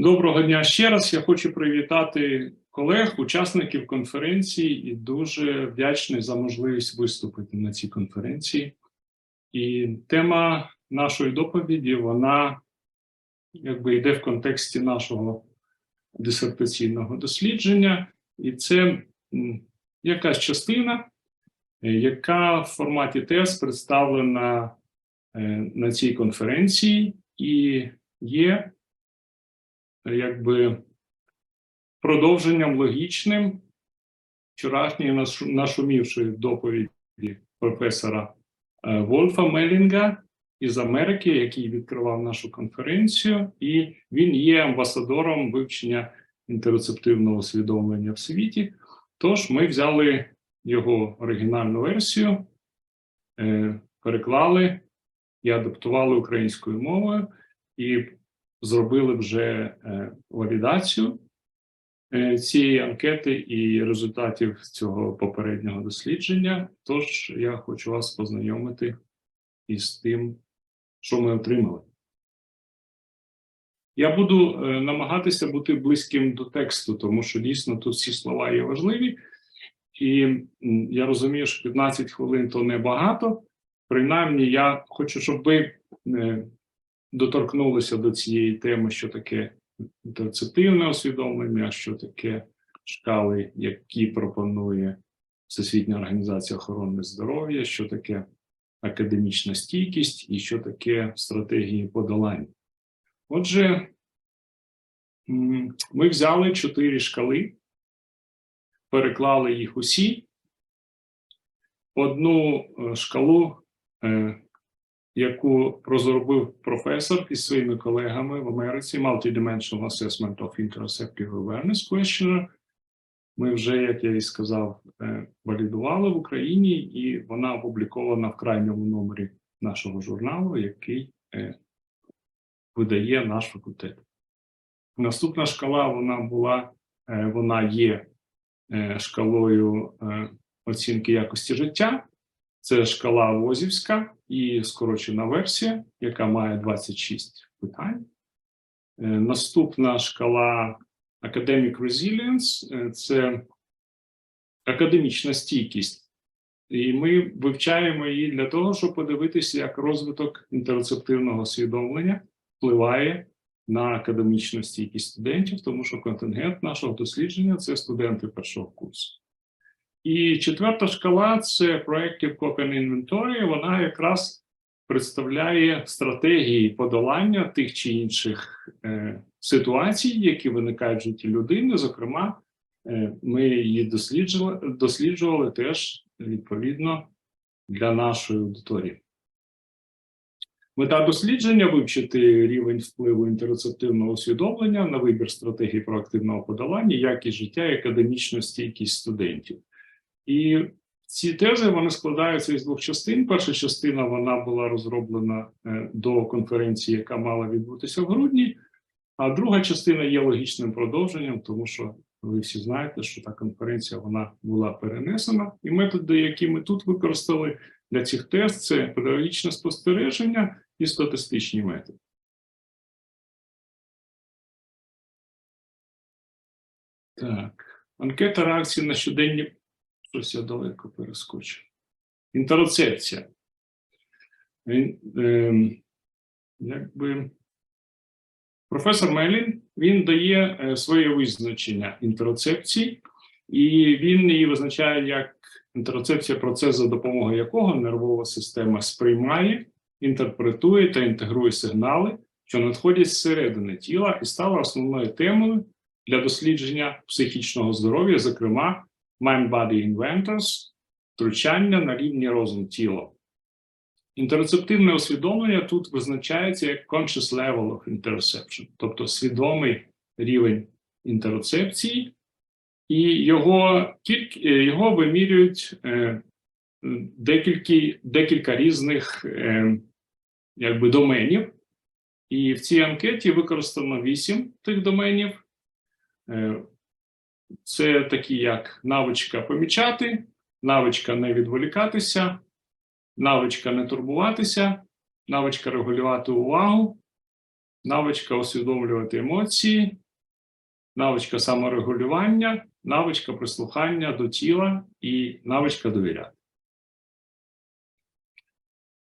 Доброго дня ще раз. Я хочу привітати колег, учасників конференції і дуже вдячний за можливість виступити на цій конференції. І тема нашої доповіді вона якби йде в контексті нашого дисертаційного дослідження, і це якась частина, е, яка в форматі тест представлена е, на цій конференції і є якби продовженням логічним вчорашньої нашумівшої доповіді професора е, Вольфа Мелінга із Америки, який відкривав нашу конференцію, і він є амбасадором вивчення інтерцептивного усвідомлення в світі. Тож ми взяли його оригінальну версію, е, переклали і адаптували українською мовою. І зробили вже е, валідацію е, цієї анкети і результатів цього попереднього дослідження. Тож я хочу вас познайомити із тим, що ми отримали. Я буду е, намагатися бути близьким до тексту, тому що дійсно тут всі слова є важливі, і я розумію, що 15 хвилин то небагато. Принаймні, я хочу, щоб ви доторкнулися до цієї теми, що таке інтерцептивне усвідомлення, що таке шкали, які пропонує Всесвітня організація охорони здоров'я, що таке академічна стійкість і що таке стратегії подолання. Отже, ми взяли чотири шкали, переклали їх усі. Одну е, шкалу е, яку розробив професор із своїми колегами в Америці Multidimensional Assessment of Interoceptive Awareness Questionnaire. Ми вже, як я і сказав, е, валідували в Україні, і вона опублікована в крайньому номері нашого журналу, який е, видає наш факультет. Наступна шкала вона була, е, вона є шкалою оцінки якості життя. Це шкала Возівська і скорочена версія, яка має 26 питань. Е, Наступна шкала Academic Resilience е, це академічна стійкість. І ми вивчаємо її для того, щоб подивитися, як розвиток інтерцептивного усвідомлення впливає на академічну стійкість студентів, тому що контингент нашого дослідження це студенти першого курсу. І четверта шкала це Proactive Coping Inventory. Вона якраз представляє стратегії подолання тих чи інших е, ситуацій, які виникають в житті людини. Зокрема, е, ми її досліджували, досліджували теж відповідно для нашої аудиторії. Мета дослідження вивчити рівень впливу інтерцептивного усвідомлення на вибір стратегії проактивного подолання, якість життя і академічну стійкість студентів. І ці тези вони складаються із двох частин. Перша частина вона була розроблена е, до конференції, яка мала відбутися в грудні. А друга частина є логічним продовженням, тому що ви всі знаєте, що та конференція вона була перенесена, і методи, які ми тут використали для цих тест, це педагогічне спостереження і статистичні методи. Так, анкета реакції на щоденні Щось я далеко перескочив. Інтероцепція. Він, ем, якби професор Мелін він дає е, своє визначення інтероцепції, і він її визначає як інтероцепція процес, за допомогою якого нервова система сприймає, інтерпретує та інтегрує сигнали, що надходять зсередини тіла, і стала основною темою для дослідження психічного здоров'я, зокрема Mind-Body Inventors втручання на рівні розум тіла. Інтерцептивне усвідомлення тут визначається як conscious level of interoception, тобто свідомий рівень інтероцепції, і його, е, його вимірюють е, декілька, декілька різних е, якби, доменів. І в цій анкеті використано вісім тих доменів. Це такі, як навичка помічати, навичка не відволікатися, навичка не турбуватися, навичка регулювати увагу, навичка усвідомлювати емоції, навичка саморегулювання, навичка прислухання до тіла і навичка довіряти.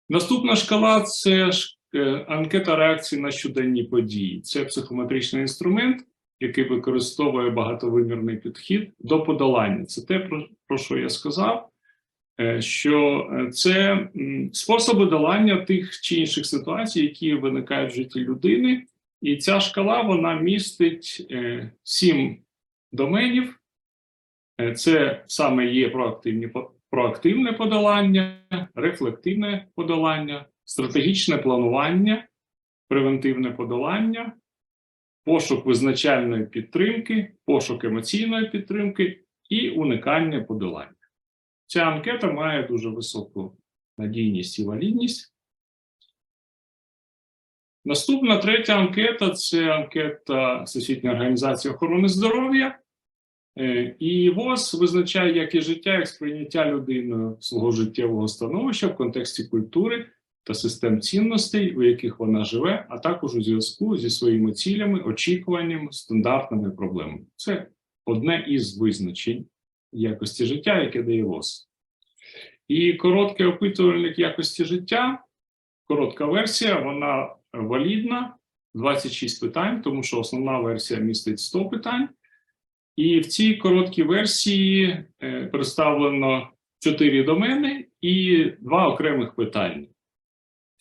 Наступна шкала це е, анкета реакції на щоденні події. Це психометричний інструмент, який використовує багатовимірний підхід до подолання. Це те, про, про що я сказав, е, що е, це способи долання тих чи інших ситуацій, які виникають в житті людини. І ця шкала вона містить е, сім доменів. Це саме є проактивні проактивне подолання, рефлективне подолання, стратегічне планування, превентивне подолання, пошук визначальної підтримки, пошук емоційної підтримки і уникання подолання. Ця анкета має дуже високу надійність і валідність. Наступна третя анкета це анкета Всесвітньої організації охорони здоров'я. Е, І ВОЗ визначає як і життя, як сприйняття людиною свого життєвого становища в контексті культури та систем цінностей, у яких вона живе, а також у зв'язку зі своїми цілями, очікуваннями, стандартними проблемами. Це одне із визначень якості життя, яке дає ВОЗ. І короткий опитувальник якості життя, коротка версія, вона валідна, 26 питань, тому що основна версія містить 100 питань. І в цій короткій версії е, представлено чотири домени і два окремих питання: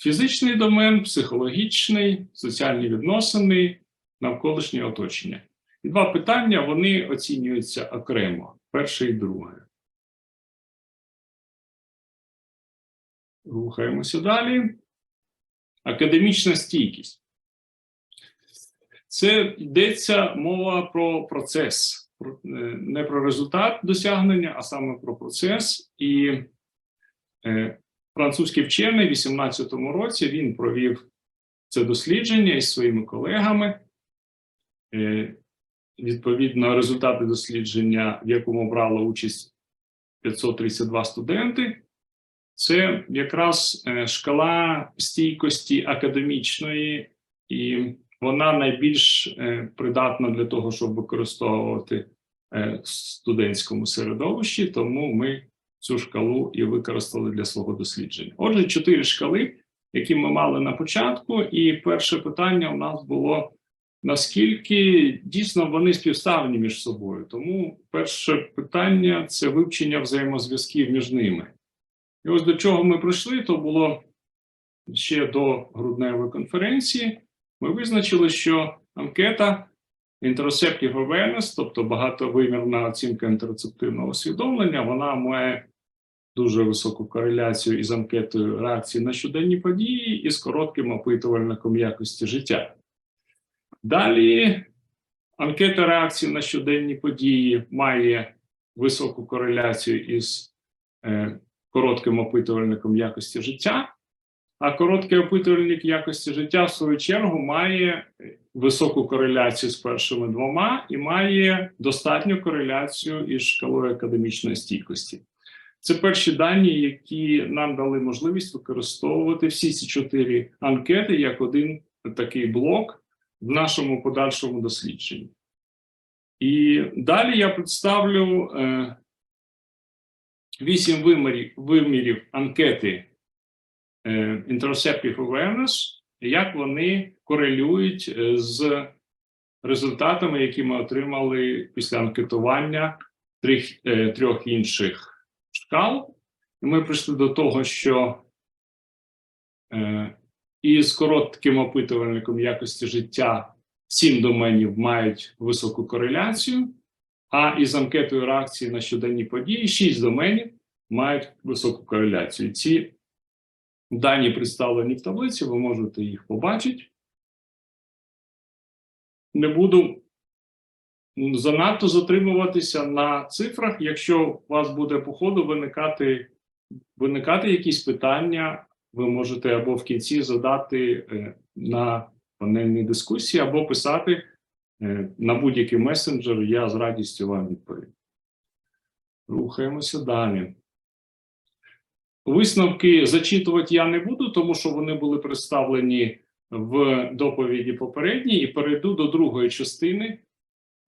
фізичний домен, психологічний, соціальні відносини, навколишнє оточення. І два питання вони оцінюються окремо: перше і друге. Рухаємося далі. Академічна стійкість. Це йдеться мова про процес, е, не про результат досягнення, а саме про процес. І е, французький вчений в 18-му році він провів це дослідження із своїми колегами. Е, відповідно, результати дослідження, в якому брало участь 532 студенти. Це якраз е, шкала стійкості академічної, і вона найбільш е, придатна для того, щоб використовувати в студентському середовищі, тому ми цю шкалу і використали для свого дослідження. Отже, чотири шкали, які ми мали на початку, і перше питання у нас було. Наскільки дійсно вони співставні між собою? Тому перше питання це вивчення взаємозв'язків між ними. І ось до чого ми прийшли, то було ще до грудневої конференції. Ми визначили, що анкета Interceptive Awareness, тобто багатовимірна оцінка інтерцептивного усвідомлення, вона має дуже високу кореляцію із анкетою реакції на щоденні події і з коротким опитувальником якості життя. Далі анкета реакції на щоденні події має високу кореляцію із е, коротким опитувальником якості життя, а короткий опитувальник якості життя, в свою чергу, має високу кореляцію з першими двома і має достатню кореляцію із шкалою академічної стійкості. Це перші дані, які нам дали можливість використовувати всі ці чотири анкети як один такий блок в нашому подальшому дослідженні. І далі я представлю е, вісім вимірів, вимірів анкети Interceptive Awareness, як вони корелюють е, з результатами, які ми отримали після анкетування трьох, е, трьох інших шкал. І ми прийшли до того, що е, із коротким опитувальником якості життя сім доменів мають високу кореляцію, а із анкетою реакції на щоденні події шість доменів мають високу кореляцію. Ці дані представлені в таблиці, ви можете їх побачити. Не буду занадто затримуватися на цифрах. Якщо у вас буде по ходу виникати, виникати якісь питання, ви можете або в кінці задати е, на панельній дискусії, або писати е, на будь-який месенджер. Я з радістю вам відповім. Рухаємося далі. Висновки зачитувати я не буду, тому що вони були представлені в доповіді попередній і перейду до другої частини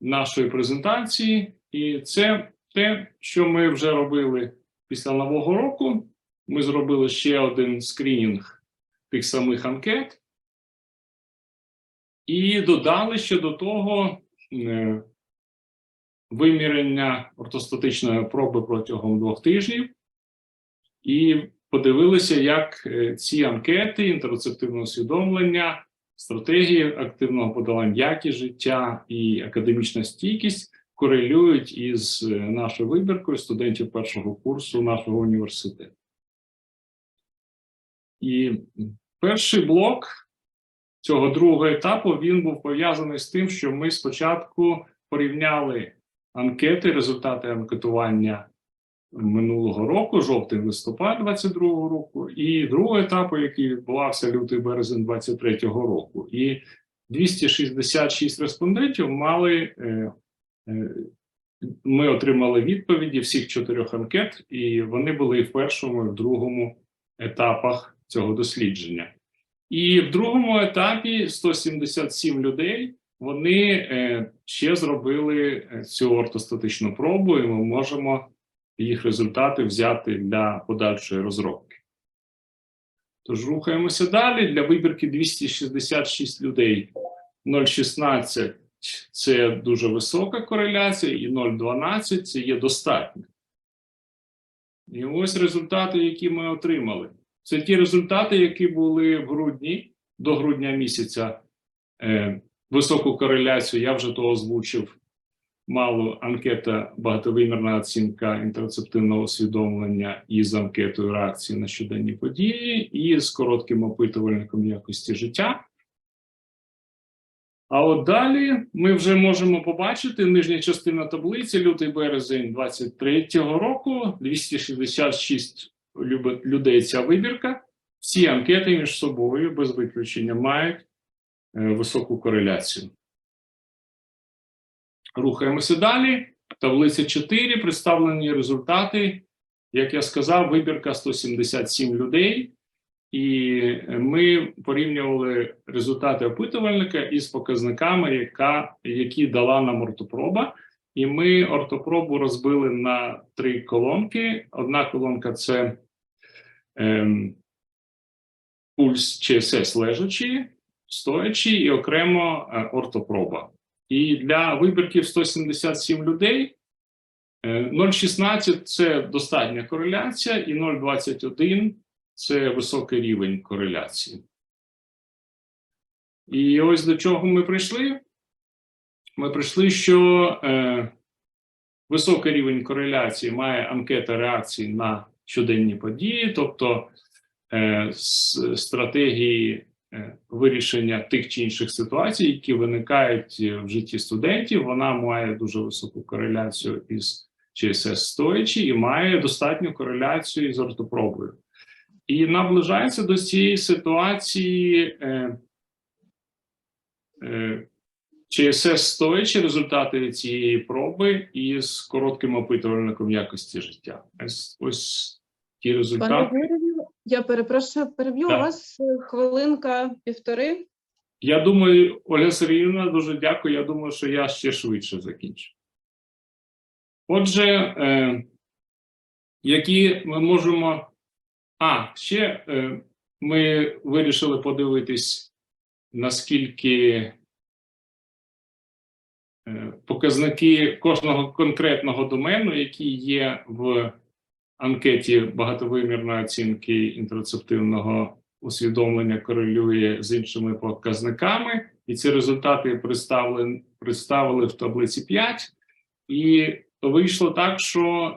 нашої презентації. І це те, що ми вже робили після нового року. Ми зробили ще один скринінг тих самих анкет. І додали ще до того е, виміряння ортостатичної проби протягом двох тижнів, і подивилися, як е, ці анкети, інтерцептивне усвідомлення, стратегії активного подолання якість життя і академічна стійкість корелюють із е, нашою вибіркою студентів першого курсу нашого університету. І перший блок цього другого етапу він був пов'язаний з тим, що ми спочатку порівняли анкети, результати анкетування минулого року, жовтий листопад 22-го року, і другого етапу, який відбувався лютий березень 23-го року. І 266 респондентів мали. Е, е, ми отримали відповіді всіх чотирьох анкет, і вони були і в першому, і в другому етапах цього дослідження. І в другому етапі 177 людей вони е, ще зробили цю ортостатичну пробу, і ми можемо їх результати взяти для подальшої розробки. Тож рухаємося далі. Для вибірки 266 людей 0,16 це дуже висока кореляція, і 0,12 це є достатньо. І ось результати, які ми отримали. Це ті результати, які були в грудні до грудня місяця. Е, високу кореляцію я вже то озвучив. Мало анкета багатовимірна оцінка інтерцептивного усвідомлення із анкетою реакції на щоденні події, і з коротким опитувальником якості життя. А от далі ми вже можемо побачити нижня частина таблиці, лютий березень 23-го року, 266 людей ця вибірка. Всі анкети між собою без виключення мають е, високу кореляцію. Рухаємося далі. Таблиця 4. Представлені результати. Як я сказав, вибірка 177 людей. І ми порівнювали результати опитувальника із показниками, яка, які дала нам ортопроба. І ми ортопробу розбили на три колонки. Одна колонка це ем, пульс ЧСС лежачий, стоячий і окремо е, ортопроба. І для вибірків 177 людей е, 0,16 це достатня кореляція, і 0,21 це високий рівень кореляції. І ось до чого ми прийшли. Ми прийшли, що е, високий рівень кореляції має анкета реакцій на щоденні події, тобто е, стратегії е, вирішення тих чи інших ситуацій, які виникають е, в житті студентів, вона має дуже високу кореляцію із ЧСС стоячи і має достатню кореляцію із ортопробою. І наближається до цієї ситуації е, е, ЧСС стоячи результати цієї проби із коротким опитувальником якості життя. Ось, ось ті результати. Я перепрошую, переб'ю у вас е, хвилинка півтори. Я думаю, Ольга Сергіївна, дуже дякую. Я думаю, що я ще швидше закінчу. Отже, е, які ми можемо. А, ще е, ми вирішили подивитись, наскільки е, показники кожного конкретного домену, які є в анкеті багатовимірної оцінки інтерцептивного усвідомлення корелює з іншими показниками, і ці результати представили, представили в таблиці 5. І вийшло так, що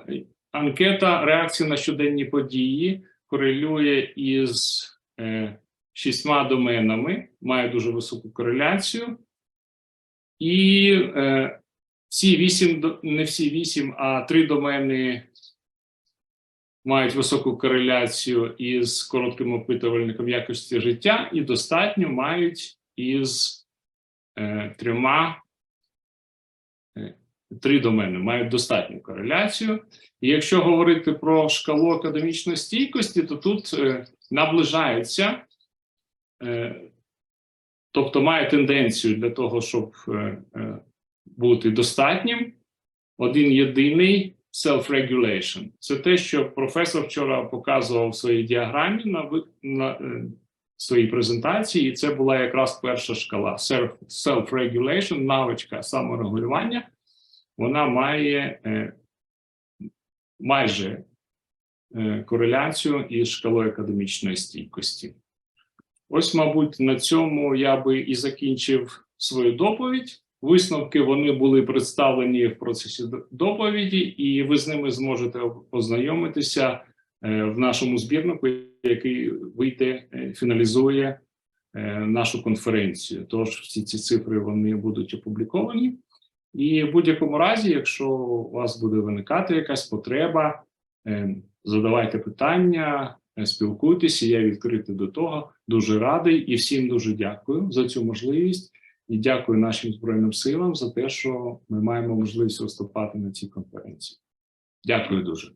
анкета реакції на щоденні події корелює із е, шістьма доменами, має дуже високу кореляцію. І е, всі вісім, не всі вісім, а три домени мають високу кореляцію із коротким опитувальником якості життя, і достатньо мають із е, трьома е, три домени мають достатню кореляцію. І якщо говорити про шкалу академічної стійкості, то тут е, наближаються е, тобто має тенденцію для того, щоб е, е, бути достатнім. Один єдиний self-regulation. Це те, що професор вчора показував в своїй діаграмі на, на е, своїй презентації, і це була якраз перша шкала Self- self-regulation, навичка саморегулювання. Вона має е, майже е, кореляцію із шкалою академічної стійкості. Ось, мабуть, на цьому я би і закінчив свою доповідь. Висновки вони були представлені в процесі доповіді, і ви з ними зможете ознайомитися е, в нашому збірнику, який вийде, фіналізує е, нашу конференцію. Тож всі ці цифри вони будуть опубліковані. І в будь-якому разі, якщо у вас буде виникати якась потреба, е, задавайте питання, спілкуйтеся. Я відкритий до того. Дуже радий і всім дуже дякую за цю можливість. І дякую нашим збройним силам за те, що ми маємо можливість виступати на цій конференції. Дякую дуже.